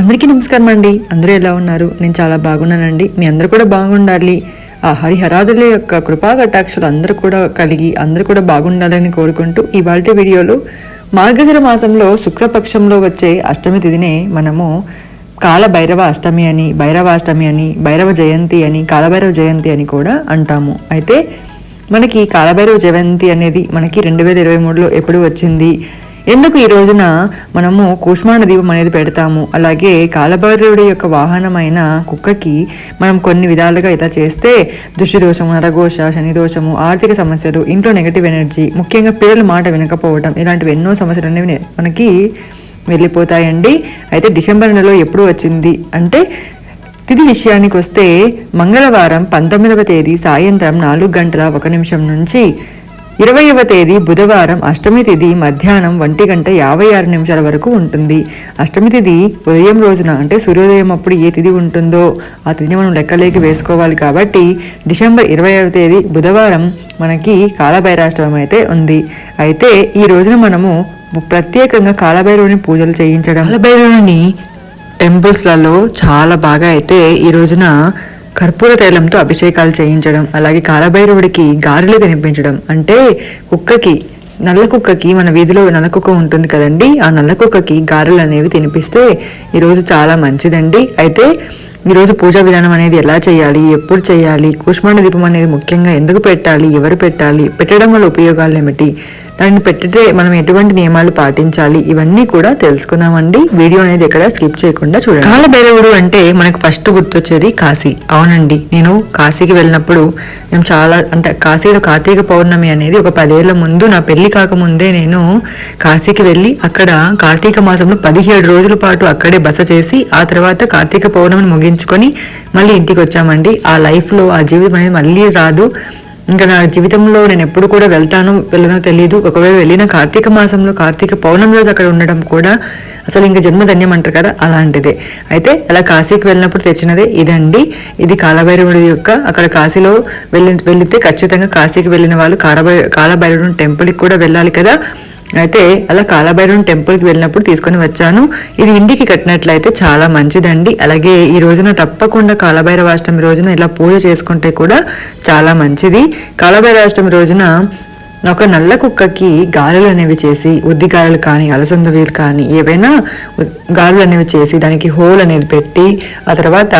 అందరికీ నమస్కారం అండి. అందరూ ఎలా ఉన్నారు? నేను చాలా బాగున్నానండి. మీ అందరూ కూడా బాగుండాలి. ఆ హరిహరాదుల యొక్క కృపా కటాక్షలు అందరూ కూడా కలిగి అందరూ కూడా బాగుండాలని కోరుకుంటూ ఇవాళ వీడియోలో మార్గశిర మాసంలో శుక్లపక్షంలో వచ్చే అష్టమి తిథినే మనము కాల భైరవ అష్టమి అని భైరవాష్టమి అని భైరవ జయంతి అని కాలభైరవ జయంతి అని కూడా అంటాము. అయితే మనకి కాలభైరవ జయంతి అనేది మనకి రెండు వేల ఇరవై మూడులో ఎప్పుడు వచ్చింది? ఎందుకు ఈ రోజున మనము కూష్మాండ దీపం అనేది పెడతాము? అలాగే కాలభైరవుడి యొక్క వాహనమైన కుక్కకి మనం కొన్ని విధాలుగా ఇలా చేస్తే దృష్టి దోషము నరఘోష శని దోషము ఆర్థిక సమస్యలు ఇంట్లో నెగటివ్ ఎనర్జీ ముఖ్యంగా పిల్లల మాట వినకపోవడం ఇలాంటివి ఎన్నో సమస్యలు అనేవి మనకి వెళ్ళిపోతాయండి. అయితే డిసెంబర్ నెలలో ఎప్పుడు వచ్చింది అంటే తిథి విషయానికి వస్తే మంగళవారం పంతొమ్మిదవ తేదీ సాయంత్రం నాలుగు గంటల ఒక నిమిషం నుంచి ఇరవైవ తేదీ బుధవారం అష్టమి తిథి మధ్యాహ్నం ఒంటి గంట యాభై ఆరు నిమిషాల వరకు ఉంటుంది. అష్టమి తిథి ఉదయం రోజున అంటే సూర్యోదయం అప్పుడు ఏ తిథి ఉంటుందో ఆ తిథిని మనం లెక్కలేకి వేసుకోవాలి కాబట్టి డిసెంబర్ ఇరవైవ తేదీ బుధవారం మనకి కాలభైరాష్టమం అయితే ఉంది. అయితే ఈ రోజున మనము ప్రత్యేకంగా కాలభైరవుని పూజలు చేయించడం. కాలభైరవుని టెంపుల్స్లలో చాలా బాగా అయితే ఈ రోజున కర్పూర తైలంతో అభిషేకాలు చేయించడం అలాగే కాలభైరవుడికి గారెలు తినిపించడం. అంటే కుక్కకి నల్ల కుక్కకి మన వీధిలో నల్ల కుక్క ఉంటుంది కదండి ఆ నల్ల కుక్కకి గారెలు అనేవి తినిపిస్తే ఈరోజు చాలా మంచిదండి. అయితే ఈరోజు పూజా విధానం అనేది ఎలా చేయాలి ఎప్పుడు చేయాలి కూష్మాండ దీపం అనేది ముఖ్యంగా ఎందుకు పెట్టాలి ఎవరు పెట్టాలి పెట్టడం వల్ల ఉపయోగాలు ఏమిటి దాన్ని పెట్టితే మనం ఎటువంటి నియమాలు పాటించాలి? ఇవన్నీ కూడా తెలుసుకుందామండి. వీడియో అనేది ఎక్కడ స్కిప్ చేయకుండా చూడండి. కాలభైరవుడు అంటే మనకు ఫస్ట్ గుర్తొచ్చేది కాశీ. అవునండి. నేను కాశీకి వెళ్ళినప్పుడు మేము చాలా అంటే కాశీలో కార్తీక పౌర్ణమి అనేది ఒక పదేళ్ళ ముందు నా పెళ్ళి కాకముందే నేను కాశీకి వెళ్ళి అక్కడ కార్తీక మాసంలో పదిహేడు రోజుల పాటు అక్కడే బస చేసి ఆ తర్వాత కార్తీక పౌర్ణమిని ముగించుకొని మళ్ళీ ఇంటికి వచ్చామండి. ఆ లైఫ్లో ఆ జీవితం అనేది మళ్ళీ రాదు. ఇంకా నా జీవితంలో నేను ఎప్పుడు కూడా వెళ్తానో వెళ్ళనో తెలియదు ఒకవేళ వెళ్ళిన కార్తీక మాసంలో కార్తీక పౌర్ణమి రోజు అక్కడ ఉండడం కూడా అసలు ఇంకా జన్మధన్యం అంటారు కదా అలాంటిదే. అయితే అలా కాశీకి వెళ్ళినప్పుడు తెచ్చినదే ఇదండి. ఇది కాలభైరవుడి యొక్క అక్కడ కాశీలో వెళ్ళి వెళితే ఖచ్చితంగా కాశీకి వెళ్ళిన వాళ్ళు కాలభై కాలభైరవుడి టెంపుల్కి కూడా వెళ్ళాలి కదా. అయితే అలా కాలభైరవం టెంపుల్కి వెళ్ళినప్పుడు తీసుకొని వచ్చాను. ఇది ఇంటికి కట్టినట్లయితే చాలా మంచిదండి. అలాగే ఈ రోజున తప్పకుండా కాలభైరవాష్టమి రోజున ఇలా పూజ చేసుకుంటే కూడా చాలా మంచిది. కాలభైరవాష్టమి రోజున ఒక నల్ల కుక్కకి గాలులు అనేవి చేసి ఉద్ది గాలులు కానీ అలసందవీలు కానీ ఏవైనా గాలులు అనేవి చేసి దానికి హోల్ అనేది పెట్టి ఆ తర్వాత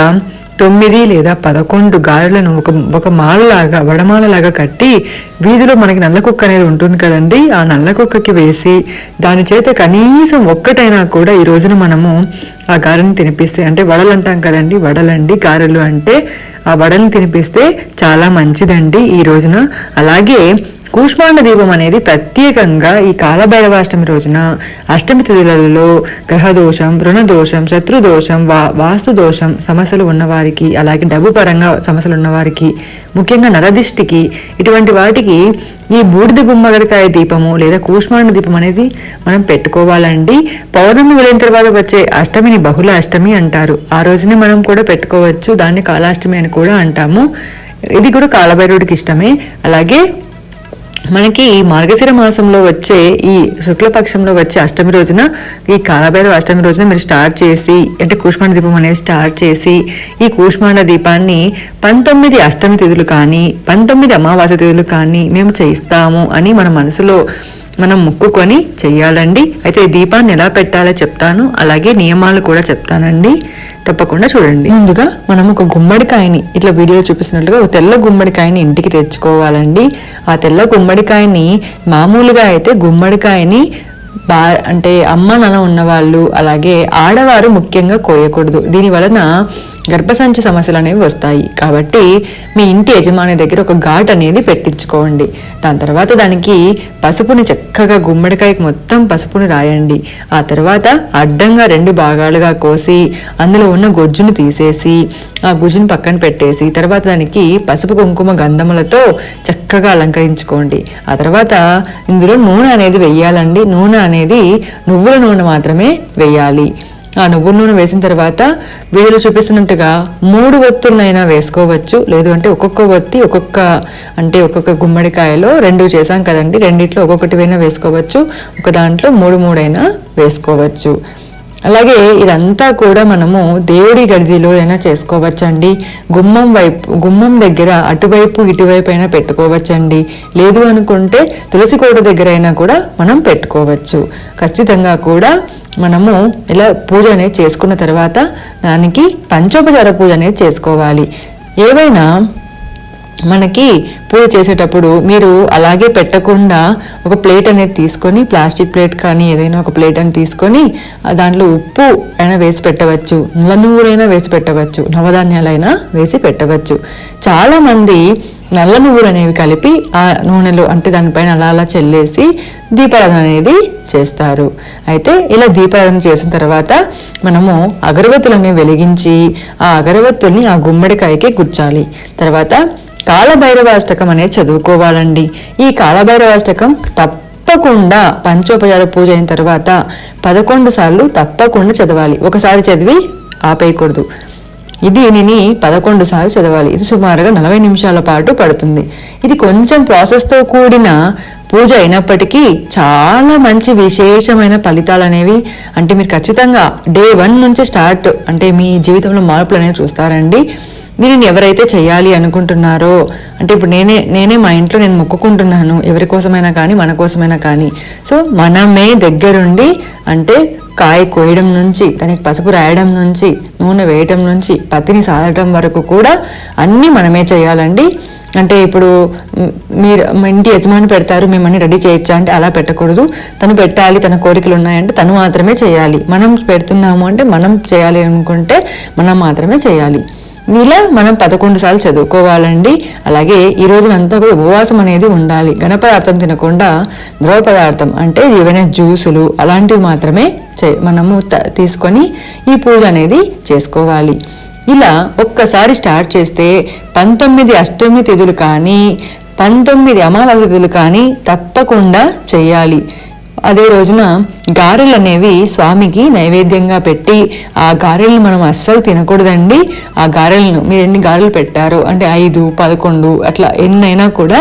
తొమ్మిది లేదా పదకొండు గారెలను ఒక ఒక మాలలాగా వడమాలలాగా కట్టి వీధిలో మనకి నల్ల కుక్క అనేది ఉంటుంది కదండి. ఆ నల్ల కుక్కకి వేసి దాని చేత కనీసం ఒక్కటైనా కూడా ఈ రోజున మనము ఆ గారెని తినిపిస్తే అంటే వడలు అంటాం కదండి వడలండి గారెలు అంటే ఆ వడలను తినిపిస్తే చాలా మంచిదండి ఈ రోజున. అలాగే కూష్మాండ దీపం అనేది ప్రత్యేకంగా ఈ కాలభైరవాష్టమి రోజున అష్టమి తిథులలో గ్రహదోషం రుణదోషం శత్రుదోషం వా వాస్తు దోషం సమస్యలు ఉన్నవారికి అలాగే డబ్బు పరంగా సమస్యలు ఉన్నవారికి ముఖ్యంగా నరదిష్టికి ఇటువంటి వాటికి ఈ బూడిద గుమ్మగడికాయ దీపము లేదా కూష్మాండ దీపం అనేది మనం పెట్టుకోవాలండి. పౌర్ణమి వెళ్ళిన తర్వాత వచ్చే అష్టమిని బహుళ అష్టమి అంటారు. ఆ రోజునే మనం కూడా పెట్టుకోవచ్చు. దాన్ని కాలాష్టమి అని కూడా అంటాము. ఇది కూడా కాలభైరవుడికి ఇష్టమే. అలాగే మనకి ఈ మార్గశిర మాసంలో వచ్చే ఈ శుక్లపక్షంలో వచ్చే అష్టమి రోజున ఈ కాలభైరవ అష్టమి రోజున మీరు స్టార్ట్ చేసి అంటే కూష్మాండ దీపం అనేది స్టార్ట్ చేసి ఈ కూష్మాండ దీపాన్ని పంతొమ్మిది అష్టమి తిథులు కానీ పంతొమ్మిది అమావాస్య తిథులు కానీ మేము చేయిస్తాము అని మన మనసులో మనం ముక్కుకొని చెయ్యాలండి. అయితే ఈ దీపాన్ని ఎలా పెట్టాలో చెప్తాను. అలాగే నియమాలు కూడా చెప్తానండి. తప్పకుండా చూడండి. ముందుగా మనం ఒక గుమ్మడికాయని ఇట్లా వీడియో చూపిస్తున్నట్లుగా ఒక తెల్ల గుమ్మడికాయని ఇంటికి తెచ్చుకోవాలండి. ఆ తెల్ల గుమ్మడికాయని మామూలుగా అయితే గుమ్మడికాయని బా అంటే అమ్మ నాన్న ఉన్నవాళ్ళు అలాగే ఆడవారు ముఖ్యంగా కోయకూడదు. దీని వలన గర్భసంచి సమస్యలు అనేవి వస్తాయి. కాబట్టి మీ ఇంటి యజమాని దగ్గర ఒక ఘాట్ అనేది పెట్టించుకోండి. దాని తర్వాత దానికి పసుపుని చక్కగా గుమ్మడికాయకి మొత్తం పసుపుని రాయండి. ఆ తర్వాత అడ్డంగా రెండు భాగాలుగా కోసి అందులో ఉన్న గొజ్జును తీసేసి ఆ గుజ్జుని పక్కన పెట్టేసి తర్వాత దానికి పసుపు కుంకుమ గంధములతో చక్కగా అలంకరించుకోండి. ఆ తర్వాత ఇందులో నూనె అనేది వెయ్యాలండి. నూనె అనేది నువ్వుల నూనె మాత్రమే వెయ్యాలి. ఆ నువ్వుల నూనె వేసిన తర్వాత వీడియోలో చూపిస్తున్నట్టుగా మూడు ఒత్తులనైనా వేసుకోవచ్చు. లేదు అంటే ఒక్కొక్క ఒత్తి ఒక్కొక్క అంటే ఒక్కొక్క గుమ్మడికాయలో రెండు చేసాం కదండి రెండిట్లో ఒక్కొక్కటివైనా వేసుకోవచ్చు. ఒక దాంట్లో మూడు మూడైనా వేసుకోవచ్చు. అలాగే ఇదంతా కూడా మనము దేవుడి గదిలో అయినా చేసుకోవచ్చండి. గుమ్మం వైపు గుమ్మం దగ్గర అటువైపు ఇటువైపు అయినా పెట్టుకోవచ్చండి. లేదు అనుకుంటే తులసి కోట దగ్గర అయినా కూడా మనం పెట్టుకోవచ్చు. ఖచ్చితంగా కూడా మనము ఇలా పూజ అనేది చేసుకున్న తర్వాత దానికి పంచోపచార పూజ అనేది చేసుకోవాలి. ఏవైనా మనకి పూజ చేసేటప్పుడు మీరు అలాగే పెట్టకుండా ఒక ప్లేట్ అనేది తీసుకొని ప్లాస్టిక్ ప్లేట్ కానీ ఏదైనా ఒక ప్లేట్ అని తీసుకొని దాంట్లో ఉప్పు అయినా వేసి పెట్టవచ్చు నల్ల నువ్వులైనా వేసి పెట్టవచ్చు నవధాన్యాలైనా వేసి పెట్టవచ్చు. చాలామంది నల్ల నువ్వులు అనేవి కలిపి ఆ నూనెలో అంటే దానిపైన అలా అలా చెల్లేసి దీపారాధన అనేది చేస్తారు. అయితే ఇలా దీపారాధన చేసిన తర్వాత మనము అగరబత్తులని వెలిగించి ఆ అగరబత్తుల్ని ఆ గుమ్మడికాయకి గుచ్చాలి. తర్వాత కాలభైరవాష్టకం అనేది చదువుకోవాలండి. ఈ కాలభైరవాష్టకం తప్పకుండా పంచోపచార పూజ అయిన తర్వాత పదకొండు సార్లు తప్పకుండా చదవాలి. ఒకసారి చదివి ఆపేయకూడదు. ఇది దీనిని పదకొండు సార్లు చదవాలి. ఇది సుమారుగా నలభై నిమిషాల పాటు పడుతుంది. ఇది కొంచెం ప్రాసెస్తో కూడిన పూజ అయినప్పటికీ చాలా మంచి విశేషమైన ఫలితాలు అనేవి అంటే మీరు ఖచ్చితంగా డే వన్ నుంచి స్టార్ట్ అంటే మీ జీవితంలో మార్పులు అనేవి చూస్తారండి. దీనిని ఎవరైతే చేయాలి అనుకుంటున్నారో అంటే ఇప్పుడు నేనే నేనే మా ఇంట్లో నేను మొక్కుకుంటున్నాను ఎవరి కోసమైనా కానీ మన కోసమైనా కానీ. సో మనమే దగ్గరుండి అంటే కాయ కోయడం నుంచి దానికి పసుపు రాయడం నుంచి నూనె వేయడం నుంచి పత్తిని సాధటం వరకు కూడా అన్నీ మనమే చేయాలండి అంటే ఇప్పుడు మీరు మా ఇంటి యజమాని పెడతారు మిమ్మల్ని రెడీ చేయొచ్చా అంటే అలా పెట్టకూడదు. తను పెట్టాలి తన కోరికలు ఉన్నాయంటే తను మాత్రమే చేయాలి మనం పెడుతున్నాము అంటే మనం చేయాలి అనుకుంటే మనం మాత్రమే చేయాలి ఇలా మనం పదకొండు సార్లు చదువుకోవాలండి. అలాగే ఈ రోజునంతా కూడా ఉపవాసం అనేది ఉండాలి. ఘన పదార్థం తినకుండా ద్రవ పదార్థం అంటే ఏవైనా జ్యూసులు అలాంటివి మాత్రమే చే మనము తీసుకొని ఈ పూజ అనేది చేసుకోవాలి. ఇలా ఒక్కసారి స్టార్ట్ చేస్తే పంతొమ్మిది అష్టమి తిథులు కానీ పంతొమ్మిది అమావాస్య తిథులు కానీ తప్పకుండా చేయాలి. అదే రోజున గారెలు అనేవి స్వామికి నైవేద్యంగా పెట్టి ఆ గారెలను మనం అస్సలు తినకూడదండి. ఆ గారెలను మీరు ఎన్ని గారెలు పెట్టారు? అంటే ఐదు పదకొండు అట్లా ఎన్నైనా కూడా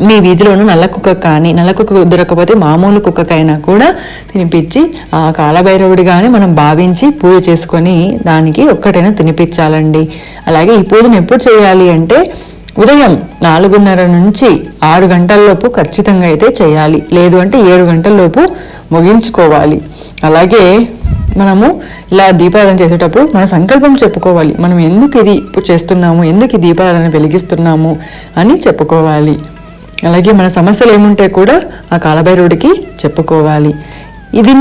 మీ వీధిలోనూ నల్ల కుక్క కానీ నల్ల కుక్క దొరకకపోతే మామూలు కుక్కకైనా కూడా తినిపించి ఆ కాలభైరవుడి కానీ మనం భావించి పూజ చేసుకొని దానికి ఒక్కటైనా తినిపించాలండి. అలాగే ఈ పూజను ఎప్పుడు చేయాలి అంటే ఉదయం నాలుగున్నర నుంచి ఆరు గంటల్లోపు ఖచ్చితంగా అయితే చేయాలి. లేదు అంటే ఏడు గంటల్లోపు ముగించుకోవాలి. అలాగే మనము ఇలా దీపారాధన చేసేటప్పుడు మన సంకల్పం చెప్పుకోవాలి. మనం ఎందుకు ఇది చేస్తున్నాము? ఎందుకు ఈ దీపారాధన వెలిగిస్తున్నాము? అని చెప్పుకోవాలి. అలాగే మన సమస్యలు ఏముంటే కూడా ఆ కాలభైరుడికి చెప్పుకోవాలి. ఇది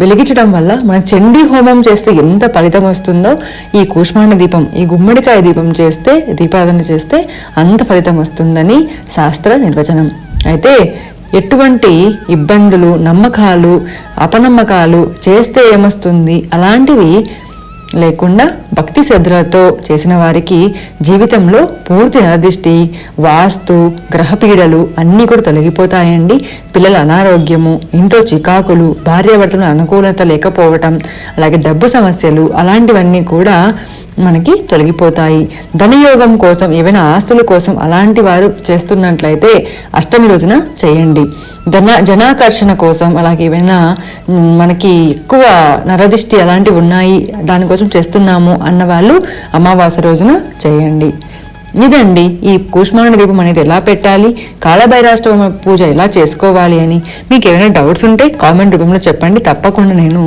వెలిగించడం వల్ల మన చండీ హోమం చేస్తే ఎంత ఫలితం వస్తుందో ఈ కూష్మాండ దీపం ఈ గుమ్మడికాయ దీపం చేస్తే దీపారాధన చేస్తే అంత ఫలితం వస్తుందని శాస్త్ర నిర్వచనం. అయితే ఎటువంటి ఇబ్బందులు నమ్మకాలు అపనమ్మకాలు చేస్తే ఏమొస్తుంది? అలాంటివి లేకుండా భక్తి శ్రద్ధలతో చేసిన వారికి జీవితంలో పూర్తి నరదిష్టి వాస్తు గ్రహపీడలు అన్నీ కూడా తొలగిపోతాయండి. పిల్లల అనారోగ్యము ఇంట్లో చికాకులు భార్యాభర్తల అనుకూలత లేకపోవటం అలాగే డబ్బు సమస్యలు అలాంటివన్నీ కూడా మనకి తొలగిపోతాయి. ధనయోగం కోసం ఏవైనా ఆస్తుల కోసం అలాంటి వారు చేస్తున్నట్లయితే అష్టమి రోజున చేయండి. ధన జనాకర్షణ కోసం అలాగే ఏమైనా మనకి ఎక్కువ నరదిష్టి అలాంటివి ఉన్నాయి దానికోసం చేస్తున్నాము అన్న వాళ్ళు అమావాస్య రోజున చేయండి. ఇదండి ఈ కూష్మాండ దీపం అనేది ఎలా పెట్టాలి కాలభైరాష్టమ పూజ ఎలా చేసుకోవాలి అని. మీకు ఏమైనా డౌట్స్ ఉంటే కామెంట్ రూపంలో చెప్పండి తప్పకుండా నేను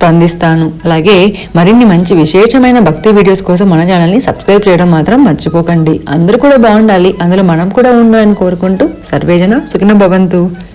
స్పందిస్తాను. అలాగే మరిన్ని మంచి విశేషమైన భక్తి వీడియోస్ కోసం మన ఛానల్ని సబ్స్క్రైబ్ చేయడం మాత్రం మర్చిపోకండి. అందరూ కూడా బాగుండాలి. అందులో మనం కూడా ఉండాలని కోరుకుంటూ సర్వేజన సుఖిన భవంతు.